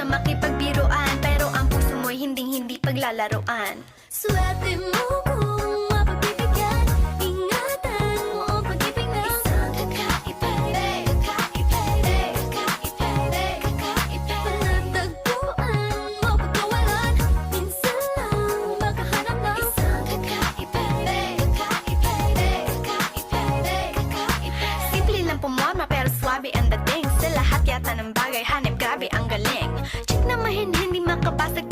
siya makipagbiruan Pero ang puso mo'y hinding-hindi paglalaroan. Swerte mo kung mapagbibigyan Ingatan mo ang pag-ibig na Isang kakaiba Kakaiba Kakaiba Kakaiba Palatagpuan mo pagkawalan Minsan lang makahanap ng Isang kakaiba Kakaiba Kakaiba Kakaiba Simple lang pumama pero swabe ang dating. Sa lahat yata ng bagay hanip que pasa